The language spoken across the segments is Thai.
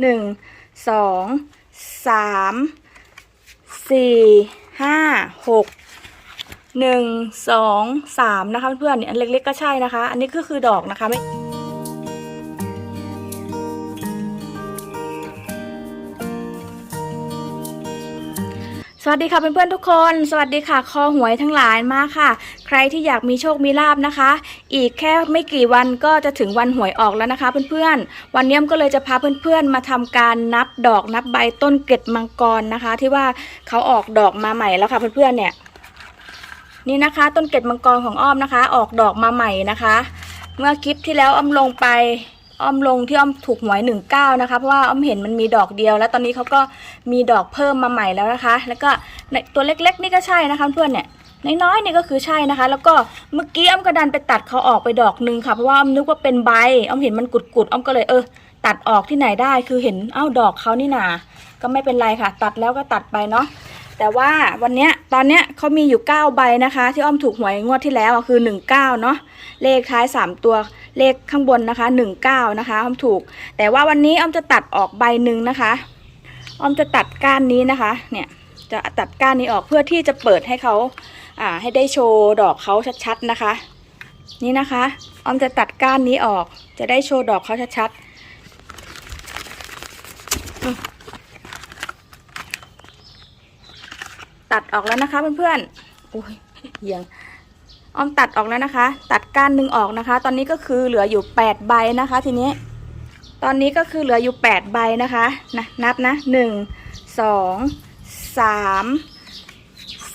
หนึ่งสองสามสี่ห้าหกหนึ่งสองสามนะคะเพื่อนๆเนี่ยอันเล็กๆก็ใช่นะคะ อันนี้ก็คือดอกนะคะไม่ สวัสดีค่ะเพื่อนๆทุกคน สวัสดีค่ะ คอหวยทั้งหลายมาค่ะ ใครที่อยากมีโชคมีลาบนะคะ อีกแค่ไม่กี่วันก็จะถึงวันหวยออกแล้วนะคะ เพื่อนๆ วันนี้มก็เลยจะพาเพื่อนๆ มาทำการนับดอกนับใบต้นเกล็ดมังกรนะคะ ที่ว่าเขาออกดอกมาใหม่แล้วค่ะเพื่อนๆเนี่ย นี่นะคะ ต้นเกล็ดมังกรของอ้อมนะคะ ออกดอกมาใหม่นะคะ เมื่อคลิปที่แล้วอ้อมลงไป อ้อมลงที่อ้อมถูกหวยหนึ่งเก้านะคะเพราะว่าอ้อมเห็นมันมีดอกเดียว แล้วตอนนี้เขาก็มีดอกเพิ่มมาใหม่แล้วนะคะ แล้วก็ในตัวเล็กๆ นี่ก็ใช่นะคะเพื่อนเนี่ยน้อยๆนี่ก็คือใช่นะคะ แล้วก็เมื่อกี้อ้อมกระดันไปตัดเขาออกไปดอกหนึ่งค่ะเพราะว่าอ้อมนึกว่าเป็นใบอ้อมเห็นมันกุดๆอ้อมก็เลยเออ ตัดออกที่ไหนได้คือเห็นเอ้าดอกเขานี่นาก็ไม่เป็นไรค่ะ ตัดแล้วก็ตัดไปเนาะ แต่ว่าวันเนี้ยตอนเนี้ยเขามีอยู่ 9 ใบนะคะ ที่อ้อมถูกหวยงวดที่แล้วคือ 19เนาะเลขท้าย 3 ตัวเลขข้างบนนะคะ 19 นะคะอ้อมถูก แต่ว่าวันนี้อ้อมจะตัดออกใบหนึ่งนะคะอ้อมจะตัดก้านนี้นะคะ เนี่ยจะตัดก้านนี้ออกเพื่อที่จะเปิดให้เขาอ่าให้ได้โชว์ดอกเขาชัดๆนะคะ นี่นะคะอ้อมจะตัดก้านนี้ออก จะได้โชว์ดอกเขาชัดๆ ตัดออกแล้วนะคะเพื่อนๆโอ้ยเอียงอ้อมตัดออกแล้วนะคะ ตัดก้านหนึ่งออกนะคะ ตอนนี้ก็คือเหลืออยู่แปดใบนะคะ ทีนี้ ตอนนี้ก็คือเหลืออยู่แปดใบนะคะนะนับนะหนึ่งสองสาม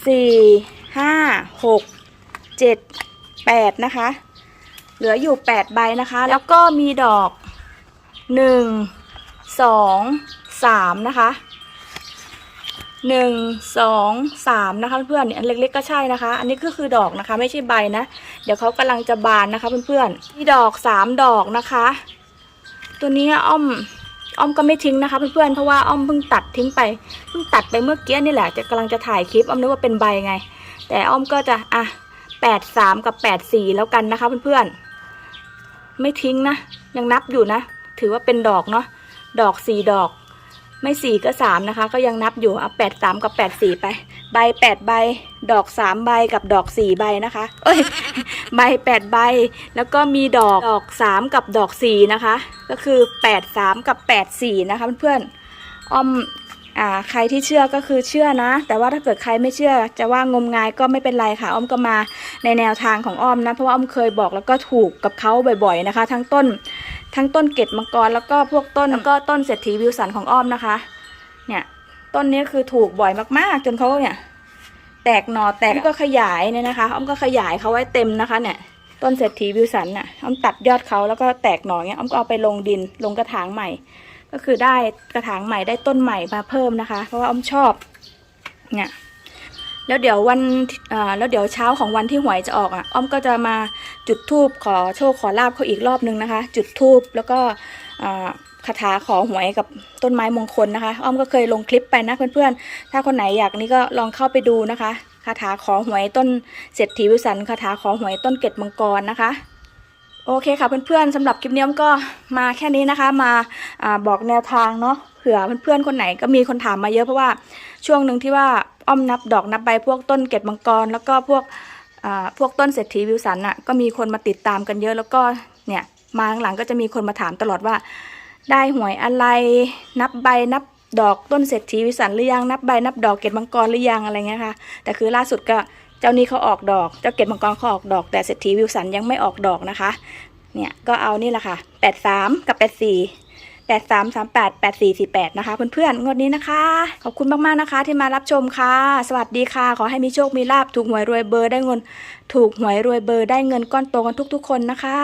สี่ห้าหกเจ็ดแปดนะคะ เหลืออยู่แปดใบนะคะ แล้วก็มีดอกหนึ่งสองสามนะคะ หนึ่งสองสามนะคะเพื่อนๆเนี่ยอันเล็กๆก็ใช่นะคะ อันนี้ก็คือดอกนะคะ ไม่ใช่ใบนะ เดี๋ยวเขากำลังจะบานนะคะเพื่อนๆมีดอกสามดอกนะคะ ตัวนี้อ้อมอ้อมก็ไม่ทิ้งนะคะเพื่อนๆเพราะว่าอ้อมเพิ่งตัดทิ้งไปเพิ่งตัดไปเมื่อกี้นี่แหละจะกำลังจะถ่ายคลิปอ้อมนึกว่าเป็นใบไง แต่อ้อมก็จะอะแปดสามกับแปดสี่แล้วกันนะคะเพื่อนๆไม่ทิ้งนะยังนับอยู่นะ ถือว่าเป็นดอกเนาะดอกสี่ดอก ไม่สี่ก็สามนะคะ ก็ยังนับอยู่เอาแปดสามกับแปดสี่ไป ใบแปดใบ ดอกสามใบกับดอกสี่ใบนะคะ เอ้ย ใบแปดใบ แล้วก็มีดอกดอกสามกับดอกสี่นะคะ ก็คือแปดสามกับแปดสี่นะคะเพื่อนๆอ้อมอ่าใครที่เชื่อก็คือเชื่อนะ แต่ว่าถ้าเกิดใครไม่เชื่อ จะว่างมงายก็ไม่เป็นไรค่ะ อ้อมก็มาในแนวทางของอ้อมนะ เพราะว่าอ้อมเคยบอกแล้วก็ถูกกับเขาบ่อยๆนะคะ ทั้งต้น ทั้งต้นเกตมังกรแล้วก็พวกต้นแล้วก็ต้นเศรษฐีวิวสันของอ้อมนะคะ เนี่ยต้นนี้คือถูกบ่อยมากๆ จนเขาเนี่ย แตกหนอแตกก็ขยายเนี่ยนะคะ อ้อมก็ขยายเขาไว้เต็มนะคะ เนี่ย ต้นเศรษฐีวิวสันน่ะอ้อมตัดยอดเขาแล้วก็แตกหน่อเงี้ยอ้อมก็เอาไปลงดินลงกระถางใหม่ ก็คือได้กระถางใหม่ได้ต้นใหม่มาเพิ่มนะคะ เพราะว่าอ้อมชอบ เนี่ย แล้วเดี๋ยววันอ่าแล้วเดี๋ยวเช้าของวันที่หวยจะออกอะอ้อมก็จะมาจุดธูปขอโชคขอลาบเขาอีกรอบนึงนะคะ จุดธูปแล้วก็อ่าคาถาขอหวยกับต้นไม้มงคลนะคะ อ้อมก็เคยลงคลิปไปนะเพื่อนๆ ถ้าคนไหนอยากนี่ก็ลองเข้าไปดูนะคะคาถาขอหวยต้นเศรษฐีวิสันคาถาขอหวยต้นเกตมังกรนะคะ โอเคค่ะเพื่อนๆสำหรับคลิปนี้อ้อมก็มาแค่นี้นะคะ มาอาบอกแนวทางเนาะเผื่อเพื่อนๆคนไหนก็มีคนถามมาเยอะเพราะว่าช่วงหนึ่งที่ว่า อ้อมนับดอกนับใบพวกต้นเกตมังกร แล้วก็พวกพวกต้นเศรษฐีวิวสันอะก็มีคนมาติดตามกันเยอะแล้วก็เนี่ยมาหลังก็จะมีคนมาถามตลอดว่า ได้หวยอะไรนับใบนับดอกต้นเศรษฐีวิสันหรือยังนับใบนับดอกเกตมังกรหรือยังอะไรเงี้ยค่ะแต่คือล่าสุดก็เจ้านี้เขาออกดอก เจ้าเกตมังกรเขาออกดอก แต่เศรษฐีวิวสันยังไม่ออกดอกนะคะเนี่ยก็เอานี่แหละค่ะแปดสามกับแปดสี่แปดสามสามแปดแปดสี่สี่แปดนะคะเพื่อนๆงวดนี้นะคะ ขอบคุณมากๆนะคะ ที่มารับชมค่ะ สวัสดีค่ะ ขอให้มีโชคมีลาบถูกหวยรวยเบอร์ได้เงิน ถูกหวยรวยเบอร์ได้เงินก้อนโตกันทุกๆ คนนะคะ